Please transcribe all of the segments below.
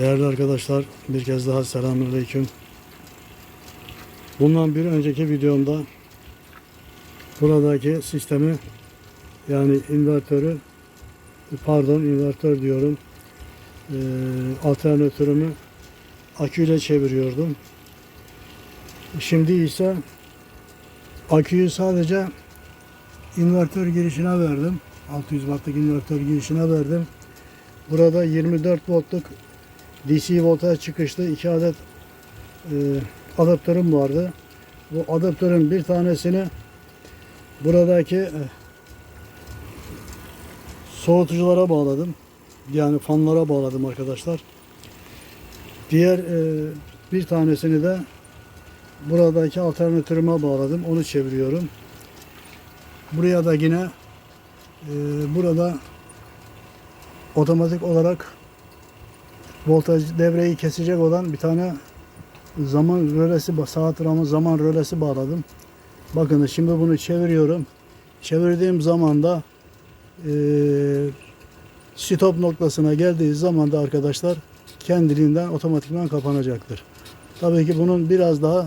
Değerli arkadaşlar bir kez daha selamünaleyküm. Bundan bir önceki videomda buradaki sistemi yani invertörü pardon invertör diyorum eee alternatörümü aküyle çeviriyordum. Şimdi ise aküyü sadece invertör girişine verdim. 600 wattlık invertör girişine verdim. Burada 24 voltluk DC voltaj çıkışlı iki adet e, adaptörüm vardı. Bu adaptörün bir tanesini buradaki e, soğutuculara bağladım. Yani fanlara bağladım arkadaşlar. Diğer e, bir tanesini de buradaki alternatörüme bağladım. Onu çeviriyorum. Buraya da yine e, burada otomatik olarak voltaj devreyi kesecek olan bir tane zaman rölesi saat ramı zaman rölesi bağladım. Bakın şimdi bunu çeviriyorum. Çevirdiğim zaman da e, stop noktasına geldiği zaman da arkadaşlar kendiliğinden otomatikman kapanacaktır. Tabii ki bunun biraz daha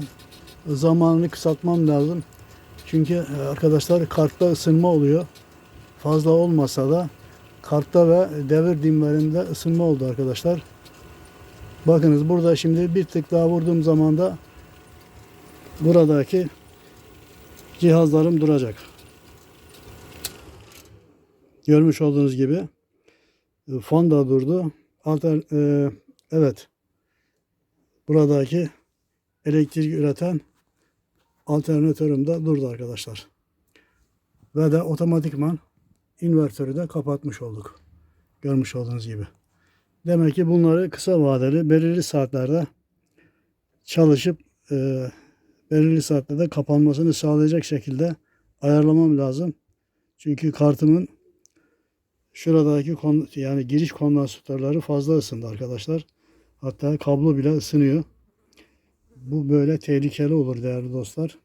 zamanını kısaltmam lazım. Çünkü arkadaşlar kartta ısınma oluyor. Fazla olmasa da kartta ve devir dimlerinde ısınma oldu arkadaşlar. Bakınız burada şimdi bir tık daha vurduğum zaman da buradaki cihazlarım duracak. Görmüş olduğunuz gibi e, fan da durdu. Alter, e, evet. Buradaki elektrik üreten alternatörüm de durdu arkadaşlar. Ve de otomatikman invertörü de kapatmış olduk. Görmüş olduğunuz gibi. Demek ki bunları kısa vadeli belirli saatlerde çalışıp e, belirli saatlerde kapanmasını sağlayacak şekilde ayarlamam lazım. Çünkü kartımın şuradaki kon, yani giriş kondansatörleri fazla ısındı arkadaşlar. Hatta kablo bile ısınıyor. Bu böyle tehlikeli olur değerli dostlar.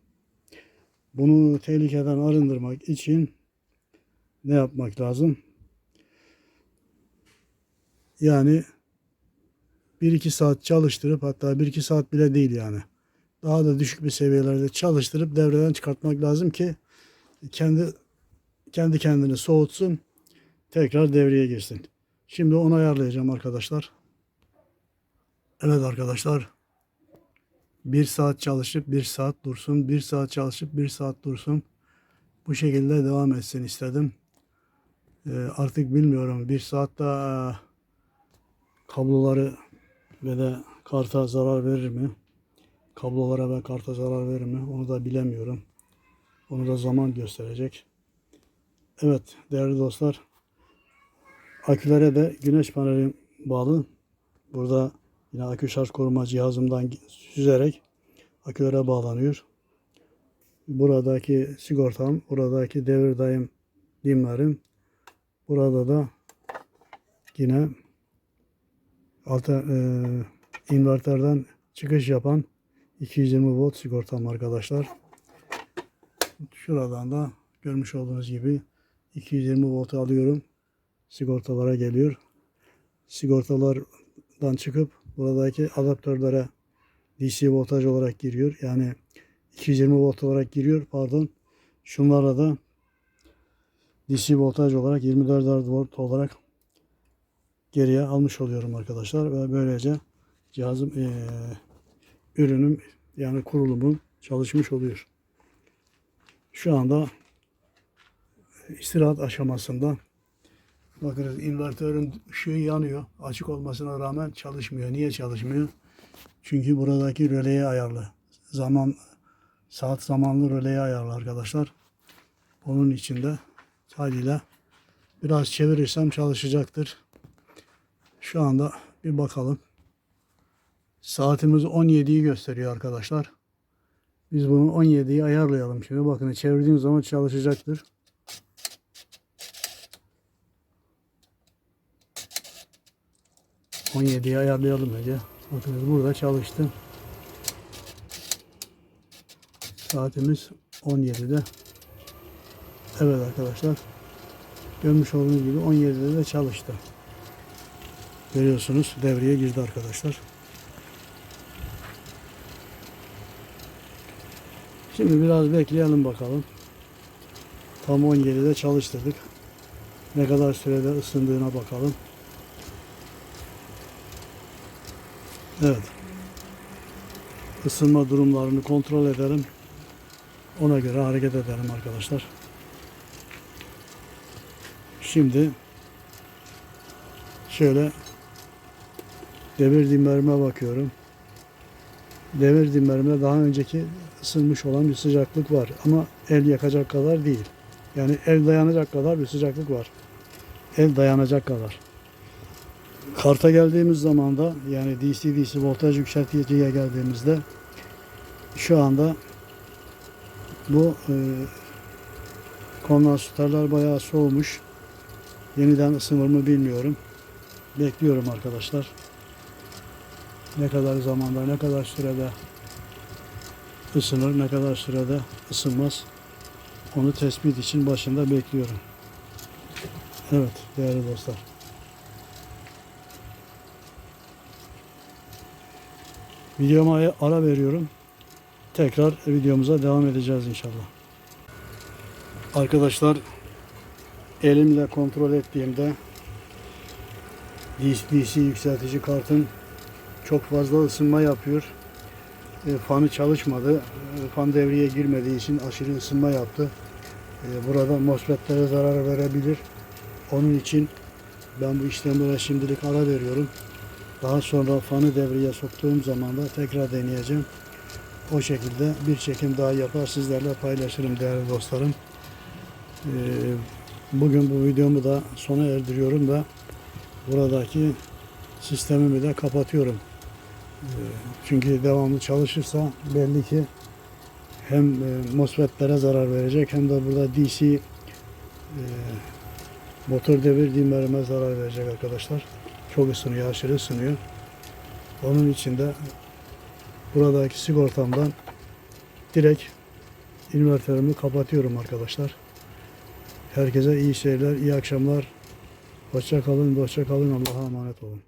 Bunu tehlikeden arındırmak için ne yapmak lazım? Yani 1-2 saat çalıştırıp hatta 1-2 saat bile değil yani. Daha da düşük bir seviyelerde çalıştırıp devreden çıkartmak lazım ki kendi kendi kendini soğutsun. Tekrar devreye girsin. Şimdi onu ayarlayacağım arkadaşlar. Evet arkadaşlar. Bir saat çalışıp bir saat dursun. Bir saat çalışıp bir saat dursun. Bu şekilde devam etsin istedim. Ee, artık bilmiyorum. Bir saatte e, kabloları ve de karta zarar verir mi? Kablolara ve karta zarar verir mi? Onu da bilemiyorum. Onu da zaman gösterecek. Evet değerli dostlar. Akülere de güneş paneli bağlı. Burada yine akü şarj koruma cihazımdan süzerek akülere bağlanıyor. Buradaki sigortam, buradaki devir daim dimlerim. Burada da yine alta, e, inverterden çıkış yapan 220 volt sigortam arkadaşlar. Şuradan da görmüş olduğunuz gibi 220 volt alıyorum. Sigortalara geliyor. Sigortalardan çıkıp buradaki adaptörlere DC voltaj olarak giriyor. Yani 220 volt olarak giriyor pardon. Şunlara da DC voltaj olarak 24 volt olarak geriye almış oluyorum arkadaşlar ve böylece cihazım eee, ürünüm yani kurulumum çalışmış oluyor. Şu anda istirahat aşamasında bakınız invertörün ışığı yanıyor. Açık olmasına rağmen çalışmıyor. Niye çalışmıyor? Çünkü buradaki röleye ayarlı. Zaman saat zamanlı röleye ayarlı arkadaşlar. Onun içinde haliyle biraz çevirirsem çalışacaktır. Şu anda bir bakalım. Saatimiz 17'yi gösteriyor arkadaşlar. Biz bunu 17'yi ayarlayalım şimdi. Bakın çevirdiğim zaman çalışacaktır. On yediyi ayarlayalım önce. Bakın burada çalıştı. Saatimiz 17'de. Evet arkadaşlar. Görmüş olduğunuz gibi 17'de de çalıştı. Görüyorsunuz devreye girdi arkadaşlar. Şimdi biraz bekleyelim bakalım. Tam 17'de çalıştırdık. Ne kadar sürede ısındığına bakalım. Evet. Isınma durumlarını kontrol edelim. Ona göre hareket edelim arkadaşlar. Şimdi şöyle devir dimmerime bakıyorum. Devir dimmerimde daha önceki ısınmış olan bir sıcaklık var ama el yakacak kadar değil. Yani el dayanacak kadar bir sıcaklık var. El dayanacak kadar. Karta geldiğimiz zaman da yani DC-DC voltaj yükselticiye geldiğimizde şu anda bu e, kondansatörler bayağı soğumuş. Yeniden ısınır mı bilmiyorum. Bekliyorum arkadaşlar. Ne kadar zamanda, ne kadar sürede ısınır, ne kadar sürede ısınmaz. Onu tespit için başında bekliyorum. Evet değerli dostlar. Videoma ara veriyorum. Tekrar videomuza devam edeceğiz inşallah. Arkadaşlar elimle kontrol ettiğimde DC yükseltici kartın çok fazla ısınma yapıyor. E, fanı çalışmadı. E, fan devreye girmediği için aşırı ısınma yaptı. E, burada MOSFET'lere zarar verebilir. Onun için ben bu işlemlere şimdilik ara veriyorum. Daha sonra fanı devreye soktuğum zaman da tekrar deneyeceğim. O şekilde bir çekim daha yapar sizlerle paylaşırım değerli dostlarım. Ee, Bugün bu videomu da sona erdiriyorum ve buradaki sistemimi de kapatıyorum. Ee, Çünkü devamlı çalışırsa belli ki hem e, MOSFET'lere zarar verecek hem de burada DC e, motor devir dimlerime zarar verecek arkadaşlar. Çok ısınıyor, aşırı ısınıyor. Onun için de buradaki sigortamdan direkt inverterimi kapatıyorum arkadaşlar. Herkese iyi seyirler, iyi akşamlar. Hoşça kalın, hoşça kalın. Allah'a emanet olun.